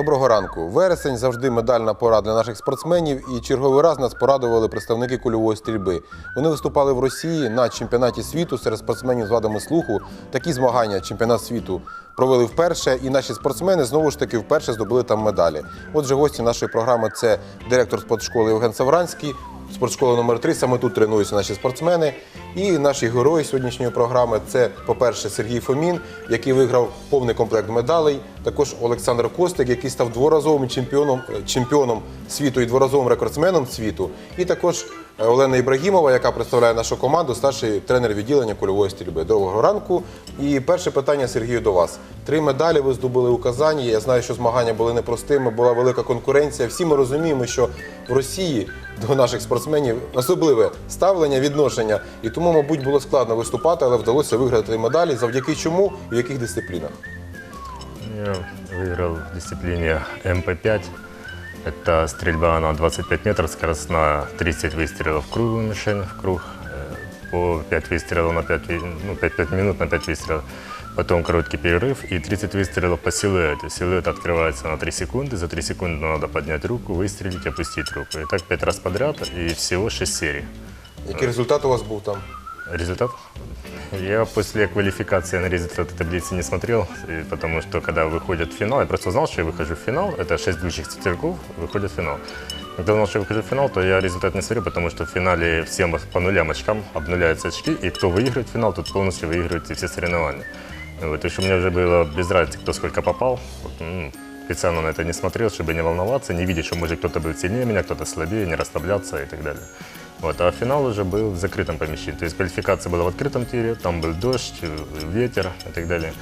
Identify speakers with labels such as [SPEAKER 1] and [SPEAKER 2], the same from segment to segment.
[SPEAKER 1] Доброго ранку. Вересень завжди медальна пора для наших спортсменів, і черговий раз нас порадували представники кульової стрільби. Вони виступали в Росії на чемпіонаті світу серед спортсменів з вадами слуху. Такі змагання чемпіонат світу провели вперше, і наші спортсмени знову ж таки вперше здобули там медалі. Отже, гості нашої програми це директор спортшколи Євген Савранський. Спортшкола номер 3 саме тут тренуються наші спортсмени. І наші герої сьогоднішньої програми це, по-перше, Сергій Фомін, який виграв повний комплект медалей. Також Олександр Костик, який став дворазовим чемпіоном, е, чемпіоном світу і дворазовим рекордсменом світу. І також е, Олена Ібрагімова, яка представляє нашу команду, старший тренер відділення кульової стрільби. Доброго ранку. І перше питання Сергію до вас. Три медалі ви здобули у Казані. Я знаю, що змагання були непростими, була велика конкуренція. Всі ми розуміємо, що в Росії до наших спортсменів особливе ставлення, відношення. І тому, мабуть, було складно виступати, але вдалося виграти медалі. Завдяки чому і в яких дисциплінах?
[SPEAKER 2] Я выиграл в дисциплине МП-5. Это стрельба на 25 метров, скоростная 30 выстрелов в круглую мишень, в круг, э, по 5 выстрелов на 5, ви- ну, 5, 5 минут на 5 выстрелов. Потом короткий перерыв и 30 выстрелов по силуэту. Силуэт открывается на 3 секунды. За 3 секунды надо поднять руку, выстрелить, опустить руку. И так 5 раз подряд и всего 6 серий.
[SPEAKER 1] Який результат у вас був там?
[SPEAKER 2] Результат? Я после квалификации на результаты таблицы не смотрел, потому что когда выходит в финал, я просто знал, что я выхожу в финал, это 6 ведущих стрелков выходят в финал. Когда знал, что я выхожу в финал, то я результат не смотрю, потому что в финале всем по нулям очкам обнуляются очки, и кто выиграет финал, тот полностью выигрывает все соревнования. Вот, есть у меня уже было без разницы, кто сколько попал. Вот, ну, специально на это не смотрел, чтобы не волноваться, не видеть, что может кто-то был сильнее меня, кто-то слабее, не расслабляться и так далее. Вот, а финал уже был в закрытом помещении. То есть квалификация была в открытом тире, там был дождь, ветер и так далее.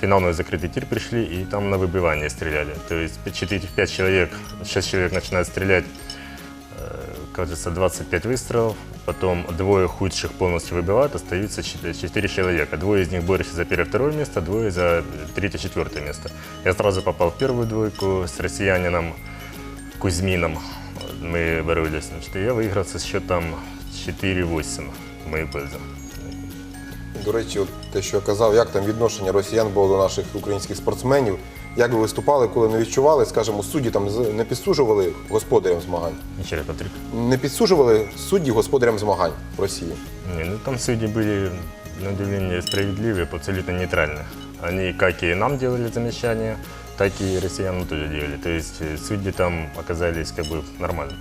[SPEAKER 2] Финал в закрытый тир пришли и там на выбивание стреляли. То есть 4-5 человек, 6 человек начинают стрелять, кажется, 25 выстрелов. Потом двое худших полностью выбивают, остаются 4 человека. Двое из них борются за первое-второе место, двое за третье-четвертое место. Я сразу попал в первую двойку с россиянином Кузьмином. Мы боролись. Значит, и я выиграл со счетом 4-8 в мою пользу.
[SPEAKER 1] До речі, от те, що я казав, як там відношення росіян було до наших українських спортсменів. Як ви виступали, коли не відчували, скажімо, судді там з- не підсуджували господарям змагань?
[SPEAKER 2] Еще раз, Патрик.
[SPEAKER 1] Не підсуджували судді господарям змагань в Росії.
[SPEAKER 2] Не, ну там судьи были, на удивление, справедливые, абсолютно нейтральные. Они как и нам делали замечания, так и россиянам тоже делали. То есть э, судьи там оказались как бы нормально.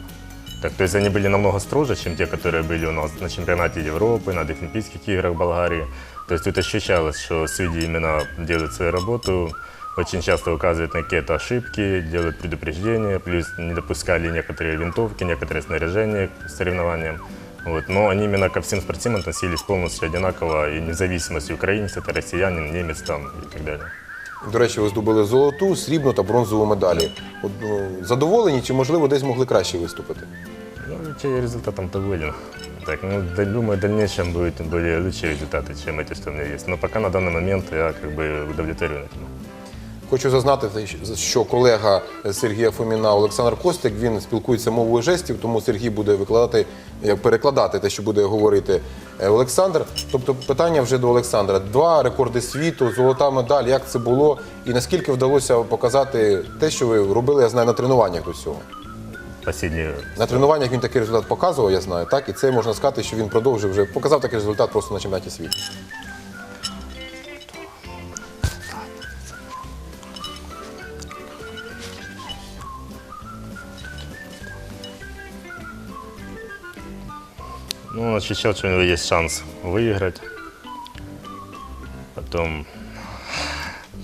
[SPEAKER 2] Так, то есть они были намного строже, чем те, которые были у нас на чемпионате Европы, на Олимпийских играх в Болгарии. То есть тут ощущалось, что судьи именно делают свою работу, очень часто указывают на какие-то ошибки, делают предупреждения, плюс не допускали некоторые винтовки, некоторые снаряжения к соревнованиям. Вот. Но они именно ко всем спортсменам относились полностью одинаково, и вне зависимости, украинец это россиянин, немец там и так далее.
[SPEAKER 1] До речі, ви здобули золоту, срібну та бронзову медалі. От, ну, задоволені чи, можливо, десь могли краще виступити?
[SPEAKER 2] Ну, вообще результатом доволен. Так, ну, да- думаю, в дальнейшем будут более лучшие результаты, чем эти, что у меня есть. Но пока на данный момент я как бы удовлетворен этим.
[SPEAKER 1] Хочу зазнати, що колега Сергія Фоміна Олександр Костик він спілкується мовою жестів, тому Сергій буде викладати, як перекладати те, що буде говорити е, Олександр. Тобто питання вже до Олександра. Два рекорди світу, золота медаль. Як це було, і наскільки вдалося показати те, що ви робили, я знаю, на тренуваннях до цього. На тренуваннях він такий результат показував, я знаю, так і це можна сказати, що він продовжив вже показав такий результат просто на чемпіонаті світу.
[SPEAKER 2] Ну, он ощущал, что у него есть шанс выиграть. Потом,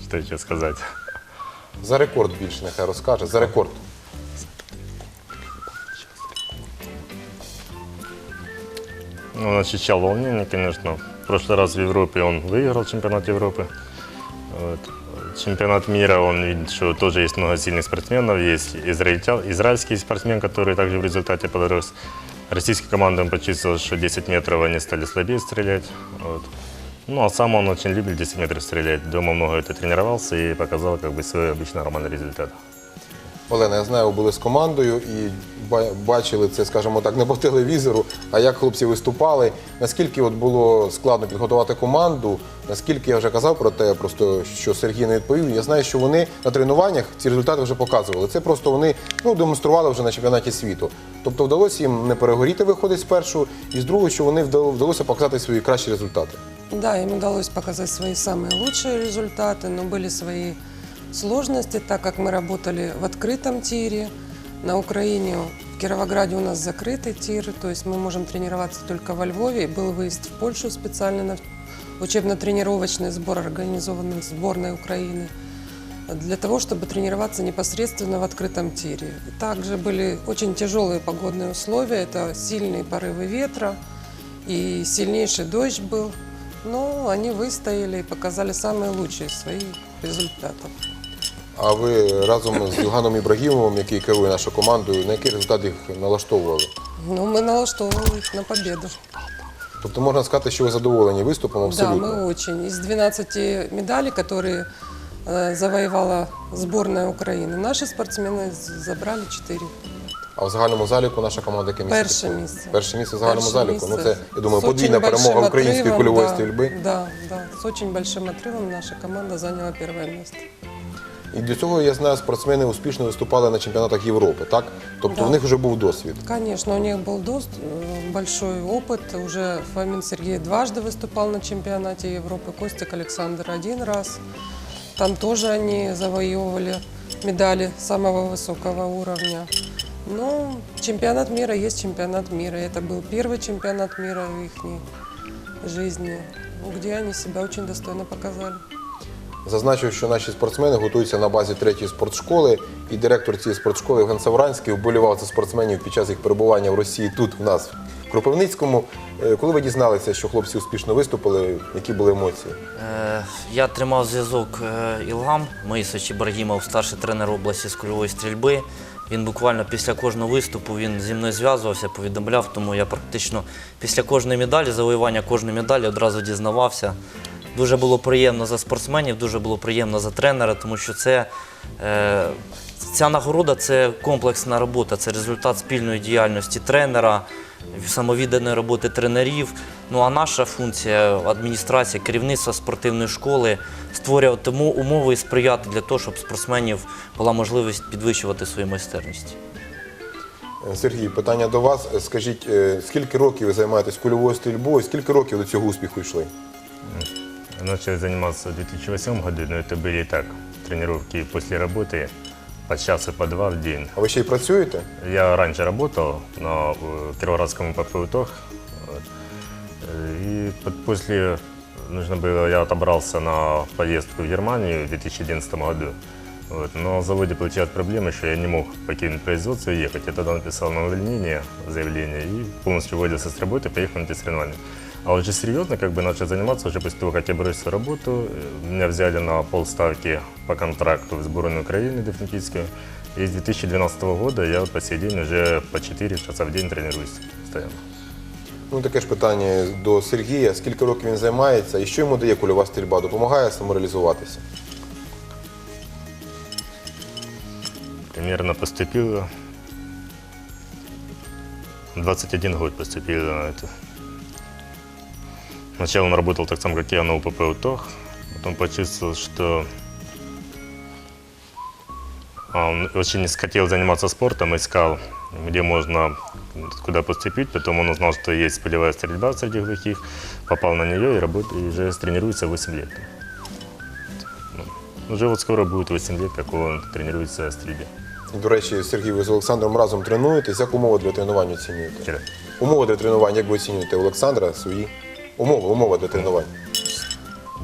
[SPEAKER 2] что еще сказать?
[SPEAKER 1] За рекорд більше нехай розкаже. За рекорд.
[SPEAKER 2] Ну, он ощущал волнение, конечно. В прошлый раз в Европе он выиграл чемпионат Европы. Вот. Чемпионат мира, он видит, что тоже есть много сильных спортсменов. Есть израильтя- израильский спортсмен, который также в результате подрос. Российская команда он почувствовал, что 10 метров они стали слабее стрелять. Вот. Ну, а сам он очень любит 10 метров стрелять. Дома много это тренировался и показал как бы свой обычно нормальный результат.
[SPEAKER 1] Олена, я знаю, ви були з командою і ба- бачили це, скажімо так, не по телевізору, а як хлопці виступали. Наскільки от було складно підготувати команду, наскільки я вже казав про те, просто що Сергій не відповів. Я знаю, що вони на тренуваннях ці результати вже показували. Це просто вони ну, демонстрували вже на чемпіонаті світу. Тобто вдалося їм не перегоріти, виходить спершу, і з другого, що вони вдало- вдалося показати свої кращі результати.
[SPEAKER 3] Да, им удалось показать свои самые лучшие результаты, но были свои сложности, так как мы работали в открытом тире. На Украине, в Кировограде у нас закрытый тир, то есть мы можем тренироваться только во Львове. Был выезд в Польшу специально на учебно-тренировочный сбор, организованный сборной Украины для того, чтобы тренироваться непосредственно в открытом тире. Также были очень тяжелые погодные условия, это сильные порывы ветра и сильнейший дождь был. Но они выстояли и показали самые лучшие свои результаты.
[SPEAKER 1] А ви разом з Євганом Ібрагімовим, який керує нашою командою, на який результат їх налаштовували?
[SPEAKER 3] Ну, мы налаштовывали их на победу.
[SPEAKER 1] Тобто можна сказати, що ви задоволені виступом
[SPEAKER 3] Да,
[SPEAKER 1] абсолютно.
[SPEAKER 3] мы очень. Из 12 медалей, которые э, завоевала сборная Украины, наши спортсмены з- забрали 4.
[SPEAKER 1] А в загальному заліку наша команда яке місце?
[SPEAKER 3] Перше
[SPEAKER 1] посіла?
[SPEAKER 3] місце.
[SPEAKER 1] Перше місце в загальному
[SPEAKER 3] Перше
[SPEAKER 1] заліку. Ну
[SPEAKER 3] місце.
[SPEAKER 1] це, я думаю,
[SPEAKER 3] З
[SPEAKER 1] подвійна
[SPEAKER 3] очень
[SPEAKER 1] перемога
[SPEAKER 3] большим
[SPEAKER 1] української
[SPEAKER 3] отрывом,
[SPEAKER 1] кульової
[SPEAKER 3] да,
[SPEAKER 1] стрільби.
[SPEAKER 3] Да, да. С очень большим отрывом наша команда заняла первое место.
[SPEAKER 1] І до цього, я знаю, спортсмени успішно виступали на чемпіонатах Європи, так? Тобто
[SPEAKER 3] Да.
[SPEAKER 1] в них вже був досвід.
[SPEAKER 3] Конечно, у них был дост, э, большой опыт. Уже Фомин Сергей дважды выступал на чемпионате Европы, Костик Александр один раз. Там тоже они завоевывали медали самого высокого уровня. Но чемпионат мира есть чемпионат мира. Это был первый чемпионат мира в их жизни, где они себя очень достойно показали.
[SPEAKER 1] Зазначу, що наші спортсмени готуються на базі третьої спортшколи, і директор цієї спортшколи Євген Савранський вболівав за спортсменів під час їх перебування в Росії тут, в нас, в Кропивницькому. Е, Коли ви дізналися, що хлопці успішно виступили, які були емоції?
[SPEAKER 4] Е, Я тримав зв'язок е, Ілгам, Моїсович Ібрагімов, старший тренер області з кульової стрільби. Він буквально після кожного виступу він зі мною зв'язувався, повідомляв, тому я практично після кожної медалі, завоювання кожної медалі одразу дізнавався. Дуже було приємно за спортсменів, дуже було приємно за тренера, тому що це, е, ця нагорода це комплексна робота, це результат спільної діяльності тренера, самовідданої роботи тренерів. Ну а наша функція адміністрація, керівництва спортивної школи створювати тому умови і сприяти для того, щоб спортсменів була можливість підвищувати свою майстерність.
[SPEAKER 1] Е, Сергій, питання до вас. Е, Скажіть, е, скільки років ви займаєтесь кульовою стрільбою, скільки років до цього успіху йшли?
[SPEAKER 2] Начали заниматься в 2008 году, но это были и так тренировки после работы по часу, по два в день.
[SPEAKER 1] А ви ще й працюєте?
[SPEAKER 2] Я раньше работал на э, Кировоградском ИПП «Утох». Вот. Э, И под- после нужно было, я отобрался на поездку в Германию в 2011 году. Вот. Но на заводе получилась проблема, что я не мог покинуть производство и ехать. Я тогда написал на увольнение заявление и полностью уволился с работы, поехал на эти соревнования. А уже серьезно как бы начал заниматься уже после того, как я бросил работу. Э, Меня взяли на полставки по контракту в сборную Украины дефлимпийскую. И с 2012 года я вот по сей день уже по 4 часа в день тренируюсь постоянно.
[SPEAKER 1] Ну, таке ж питання до Сергія. Скільки років він займається і що йому дає кульова стрільба? Допомагає самореалізуватися?
[SPEAKER 2] Примерно поступил 21 год поступил на это. Сначала он работал так само, как я, на УПП «Утох». Потом почувствовал, что он очень хотел заниматься спортом, искал, где можно, куда поступить. Потом он узнал, что есть полевая стрельба среди глухих. Попал на нее и, работает, и уже тренируется 8 лет. Ну, Уже вот скоро будет 8 лет, как он тренируется в стрельбе.
[SPEAKER 1] До речі, Сергій, ви з Олександром разом тренуєтесь. Як умови для тренування оцінюєте? Умови для тренування, як ви оцінюєте Олександра свої? Умови, умови для тренування.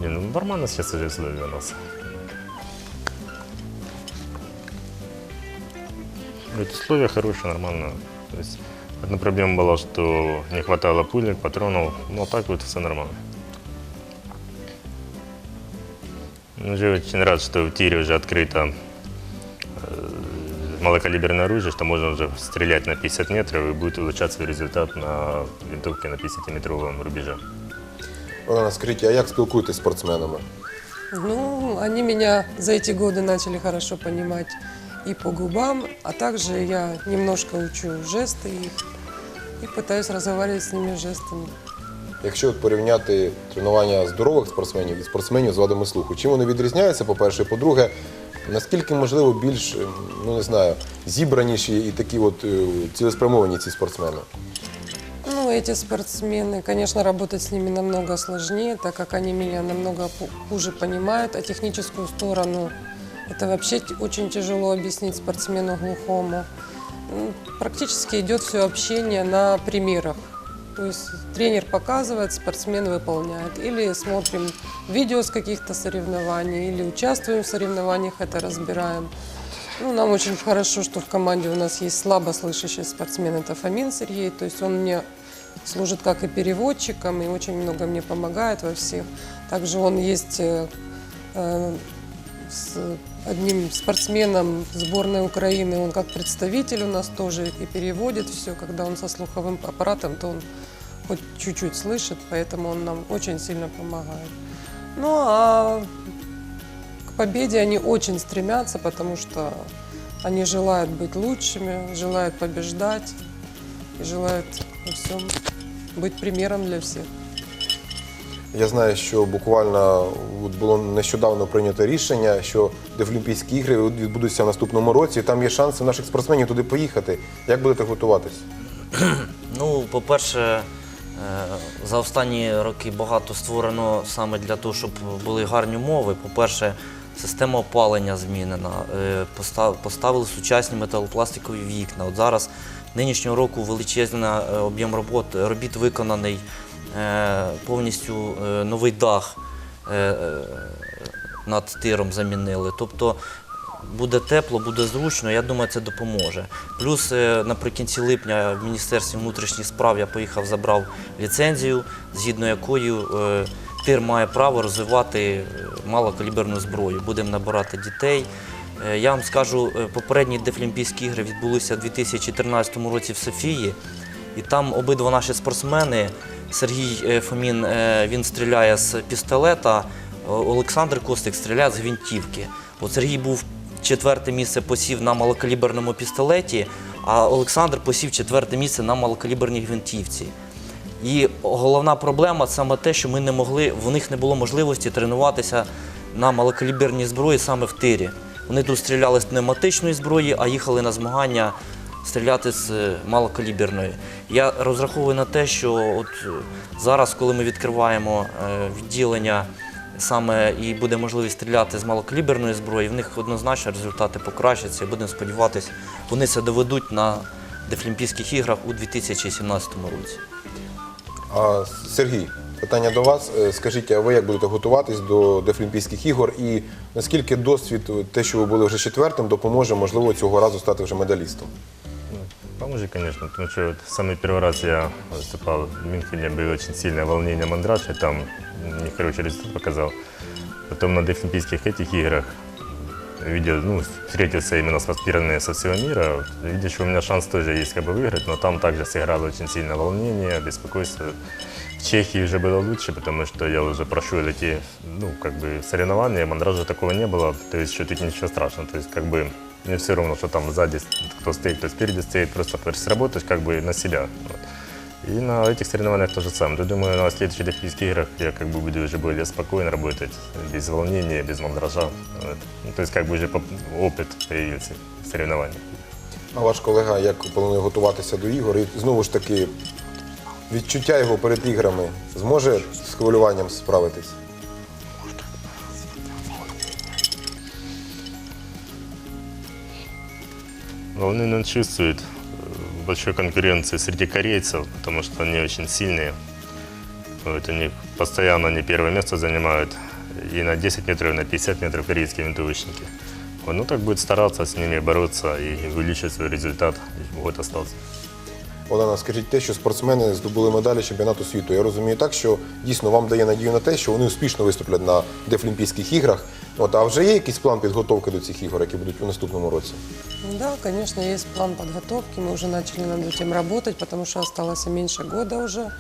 [SPEAKER 2] Не, ну нормально уже условия у нас. Говорит, условия хорошие, нормально. То есть одна проблема была, что не хватало пулек, патронов, но так вот все нормально. Уже очень рад, что в тире уже открыто малокалиберное оружие, что можно уже стрелять на 50 метров и будет улучшать свой результат на винтовке на 50-метровом рубеже.
[SPEAKER 1] Олена, скажіть, а як спілкуєтесь з спортсменами?
[SPEAKER 3] Ну, они меня за эти годы начали хорошо понимать. и по губам, а также я немножко учу жесты их и пытаюсь разговаривать с ними жестами.
[SPEAKER 1] Якщо от порівняти тренування здорових спортсменів і спортсменів з вадами слуху, чим вони відрізняються, по-перше, по-друге, наскільки можливо більш ем, ну не знаю, зібраніші і такі от е, цілеспрямовані ці спортсмени?
[SPEAKER 3] Ну, эти спортсмены, конечно, работать с ними намного сложнее, так как они меня намного хуже понимают, а техническую сторону это вообще очень тяжело объяснить спортсмену глухому. Практически идет все общение на примерах. То есть тренер показывает, спортсмен выполняет. Или смотрим видео с каких-то соревнований, или участвуем в соревнованиях, это разбираем. Ну, нам очень хорошо, что в команде у нас есть слабослышащий спортсмен, это Фомин Сергей, то есть он мне служит как и переводчиком, и очень много мне помогает во всех. Также он есть э, э, с одним спортсменом сборной Украины, он как представитель у нас тоже и переводит все. Когда он со слуховым аппаратом, то он хоть чуть-чуть слышит, поэтому он нам очень сильно помогает. Ну а к победе они очень стремятся, потому что они желают быть лучшими, желают побеждать и желают во всем быть примером для всех.
[SPEAKER 1] Я знаю, що буквально от було нещодавно прийнято рішення, що Дефлімпійські ігри відбудуться в наступному році. Там є шанси наших спортсменів туди поїхати. Як будете готуватись?
[SPEAKER 4] Ну, по-перше, е, за останні роки багато створено саме для того, щоб були гарні умови. По-перше, система опалення змінена, е, поставили сучасні металопластикові вікна. От зараз нинішнього року величезний е, об'єм робот, робіт виконаний, е, повністю е, новий дах над тиром замінили. Тобто буде тепло, буде зручно, я думаю, це допоможе. Плюс наприкінці липня в Міністерстві внутрішніх справ я поїхав, забрав ліцензію, згідно якою тир має право розвивати малокаліберну зброю. Будемо набирати дітей. Е, Я вам скажу, е, попередні Дефлімпійські ігри відбулися у 2014 році в Софії, і там обидва наші спортсмени, Сергій е, Фомін, він стріляє з пістолета, Олександр Костик стріляє з гвинтівки. От Сергій був четверте місце посів на малокаліберному пістолеті, а Олександр посів четверте місце на малокаліберній гвинтівці. І головна проблема саме те, що ми не могли, в них не було можливості тренуватися на малокаліберній зброї саме в тирі. Вони тут стріляли з пневматичної зброї, а їхали на змагання стріляти з е, малокаліберної. Я розраховую на те, що от е, зараз, коли ми відкриваємо е, відділення саме і буде можливість стріляти з малокаліберної зброї, в них однозначно результати покращаться і будемо сподіватися, вони це доведуть на Дефлімпійських іграх у 2017 році.
[SPEAKER 1] А Сергій, питання до вас. Е, Скажіть, а ви як будете готуватись до Дефлімпійських ігор? І наскільки досвід, е, те, що ви були вже четвертим, допоможе, можливо, цього разу стати вже медалістом?
[SPEAKER 2] Поможет, конечно, потому что вот самый первый раз я выступал в Мюнхене, было очень сильное волнение мандраж, и там нехороший результат показал. Потом на Дефлимпийских этих играх видел, ну, встретился именно с аспирантами со всего мира. Вот Видишь, что у меня шанс тоже есть как бы выиграть, но там также сыграло очень сильное волнение, беспокойство. В Чехии уже было лучше, потому что я уже прошел эти, ну, как бы соревнования, мандража такого не было, то есть что тут ничего страшного, то есть как бы мне все равно, что там сзади кто стоит, кто спереди стоит, просто сработаешь как бы на себя. Вот. И на этих соревнованиях то же самое. Я думаю, на следующих Олимпийских играх я как бы буду уже более спокойно работать, без волнения, без мандража. Вот. Ну, то есть как бы уже поп- опыт появился в соревнованиях.
[SPEAKER 1] А ваш колега як планує готуватися до ігор? І знову ж таки, відчуття його перед іграми зможе з хвилюванням справитись?
[SPEAKER 2] Волнение он чувствует э, большой конкуренции среди корейцев, потому что они очень сильные. Вот, у них постоянно они первое место занимают. И на 10 метров, и на 50 метров корейские винтовочники. Вот, ну так будет стараться с ними бороться и увеличить свой результат, вот остался.
[SPEAKER 1] Олена, скажіть те, що спортсмени здобули медалі чемпіонату світу. Я розумію так, що дійсно вам дає надію на те, що вони успішно виступлять на Дефлімпійських іграх. От, а вже є якийсь план підготовки до цих ігор, які будуть у наступному році?
[SPEAKER 3] Да, конечно, есть план подготовки. Мы уже начали над этим работать, потому что осталось меньше года уже.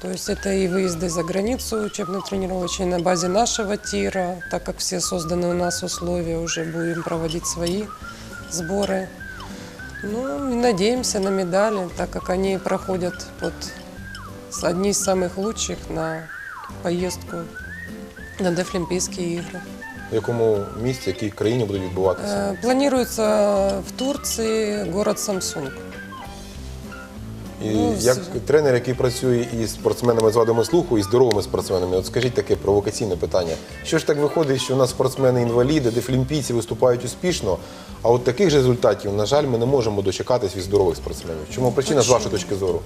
[SPEAKER 3] То есть это и выезды за границу учебно-тренировочные на базе нашего тира, так как все созданы у нас условия, уже будем проводить свои сборы. Ну, надеемся на медали, так как они проходят вот одни из самых лучших на поездку на Дефлимпийские игры.
[SPEAKER 1] В якому місті, якій країні будуть відбуватися?
[SPEAKER 3] Э, Планируется в Турции город Самсунг.
[SPEAKER 1] І
[SPEAKER 3] ну,
[SPEAKER 1] як тренер, який працює із спортсменами з вадами слуху, і здоровими спортсменами, от скажіть таке провокаційне питання. Що ж так виходить, що у нас спортсмени-інваліди, дефлімпійці виступають успішно, а от таких же результатів, на жаль, ми не можемо дочекатись від здорових спортсменів. Чому причина з вашої точки зору?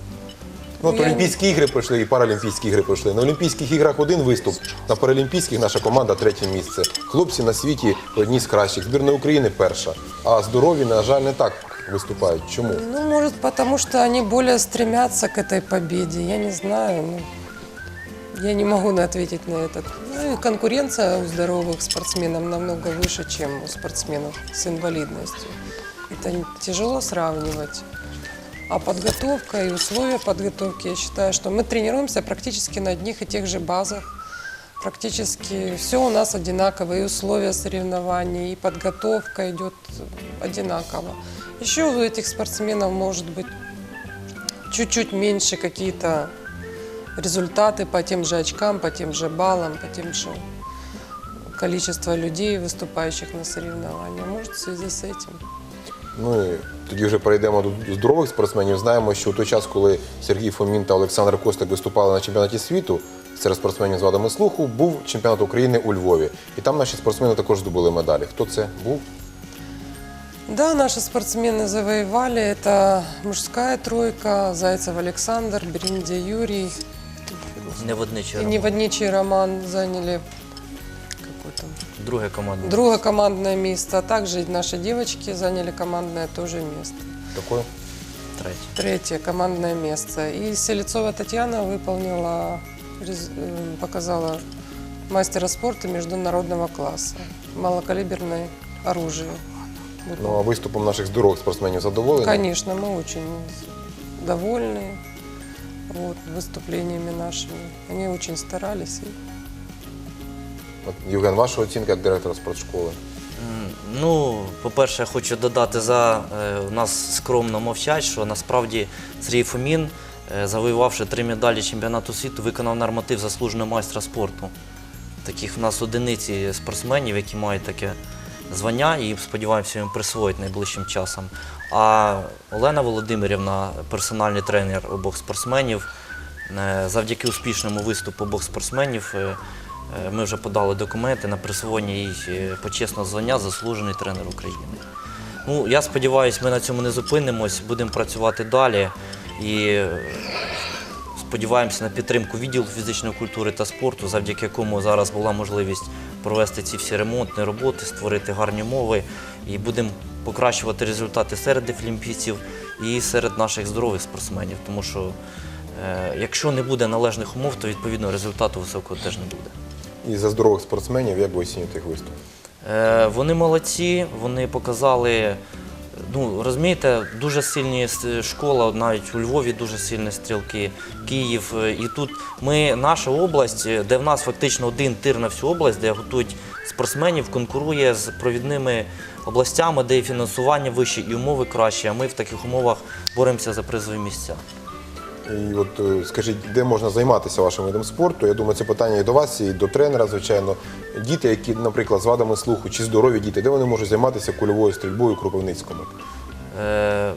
[SPEAKER 1] Ну, от
[SPEAKER 3] Ну, я-
[SPEAKER 1] Олімпійські ігри пройшли і Паралімпійські ігри пройшли. На Олімпійських іграх один виступ, на Паралімпійських наша команда третє місце. Хлопці на світі одні з кращих. Збірна України перша. А здорові, на жаль, не так виступають. Чому?
[SPEAKER 3] Ну, может, потому что они более стремятся к этой победе. Я не знаю. Ну, я не могу на- ответить на этот. Ну, и конкуренция у здоровых спортсменов намного выше, чем у спортсменов с инвалидностью. Это н- тяжело сравнивать. А подготовка и условия подготовки, я считаю, что мы тренируемся практически на одних и тех же базах. Практически все у нас одинаково, и условия соревнований, и подготовка идет одинаково. Еще у этих спортсменов может быть чуть-чуть меньше какие-то результаты по тем же очкам, по тем же баллам, по тем же количество людей, выступающих на соревнованиях. Может, в связи с этим.
[SPEAKER 1] Ну і тоді вже перейдемо до здорових спортсменів. Знаємо, що у той час, коли Сергій Фомін та Олександр Костик виступали на чемпіонаті світу серед спортсменів з вадами слуху, був чемпіонат України у Львові. І там наші спортсмени також здобули медалі. Хто це був?
[SPEAKER 3] Да, наши спортсмены завоевали. Это мужская тройка. Зайцев Александр, Бериндя Юрий
[SPEAKER 4] Неводничий Роман.
[SPEAKER 3] Неводничий Роман заняли какой там
[SPEAKER 4] Друге командне.
[SPEAKER 3] Другое командное место, а также и наши девочки заняли командное тоже место.
[SPEAKER 1] Такою?
[SPEAKER 4] Третє.
[SPEAKER 3] Третье командное место. И Селецова Татьяна выполнила, рез- э, показала мастера спорта международного класса, малокалиберное оружие.
[SPEAKER 1] Ну а виступом наших здорових спортсменів задоволені?
[SPEAKER 3] Конечно, мы очень довольны вот, выступлениями нашими. Они очень старались. и
[SPEAKER 1] От, ваша оцінка як директора спортшколи?
[SPEAKER 4] Ну, по-перше, я хочу додати за е, нас скромно мовчать, що насправді Сергій Фомін, е, завоювавши три медалі чемпіонату світу, виконав норматив заслуженого майстра спорту. Таких в нас одиниці спортсменів, які мають таке звання, і сподіваємося, їм присвоїть найближчим часом. А Олена Володимирівна, персональний тренер обох спортсменів, е, завдяки успішному виступу обох спортсменів. Е, Ми вже подали документи на присвоєння їй е, почесного звання заслужений тренер України. Ну, я сподіваюся, ми на цьому не зупинимось, будемо працювати далі і е, сподіваємося на підтримку відділу фізичної культури та спорту, завдяки якому зараз була можливість провести ці всі ремонтні роботи, створити гарні умови і будемо покращувати результати серед дефлімпійців і серед наших здорових спортсменів. Тому що якщо не буде належних умов, то відповідно результату високого теж не буде.
[SPEAKER 1] І за здорових спортсменів, як ви оцінюєте їх виступ?
[SPEAKER 4] Е, Вони молодці, вони показали. Ну, розумієте, дуже сильні школа, навіть у Львові дуже сильні стрілки, Київ. Е, І тут ми, наша область, е, де в нас фактично один тир на всю область, де готують спортсменів, конкурує з провідними областями, де і фінансування вище, і умови кращі. А ми в таких умовах боремося за призові місця.
[SPEAKER 1] І от е, скажіть, де можна займатися вашим видом спорту? Я думаю, це питання і до вас, і до тренера, звичайно. Діти, які, наприклад, з вадами слуху чи здорові діти, де вони можуть займатися кульовою стрільбою Кропивницькому?
[SPEAKER 4] Е,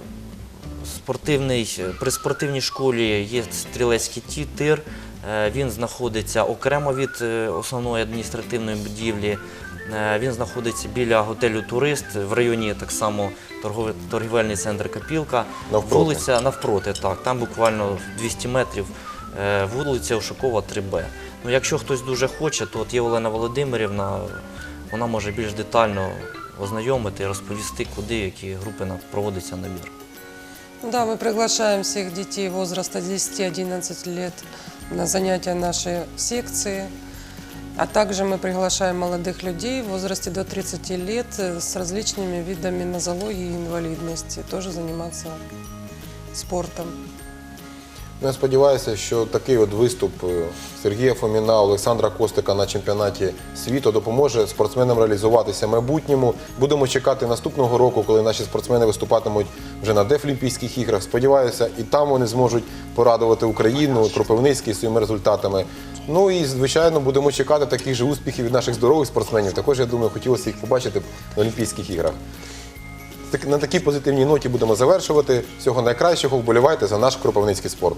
[SPEAKER 4] спортивний, при спортивній школі є стрілецький ті- тир. Е, Він знаходиться окремо від е, основної адміністративної будівлі. Е, Він знаходиться біля готелю Турист в районі так само торгівельний центр Копілка.
[SPEAKER 1] Навпроти.
[SPEAKER 4] Вулиця навпроти, так. Там буквально 200 метрів е, вулиця Ушакова 3Б. Ну, якщо хтось дуже хоче, то от є Олена Володимирівна, вона може більш детально ознайомити і розповісти, куди які групи проводиться набір.
[SPEAKER 3] Да, мы приглашаем всех детей возраста 10-11 лет на занятия нашей секции. А также мы приглашаем молодых людей в возрасте до 30 лет э, с различными видами нозологии и инвалидности тоже заниматься спортом.
[SPEAKER 1] Ну, я сподіваюся, що такий от виступ е, Сергія Фоміна, Олександра Костика на чемпіонаті світу допоможе спортсменам реалізуватися в майбутньому. Будемо чекати наступного року, коли наші спортсмени виступатимуть вже на Дефлімпійських іграх. Сподіваюся, і там вони зможуть порадувати Україну, Кропивницький своїми результатами. Ну і звичайно будемо чекати таких же успіхів від наших здорових спортсменів. Також я думаю, хотілося їх побачити на Олімпійських іграх. Так- На такій позитивній ноті будемо завершувати. Всього найкращого. Вболівайте за наш кропивницький спорт.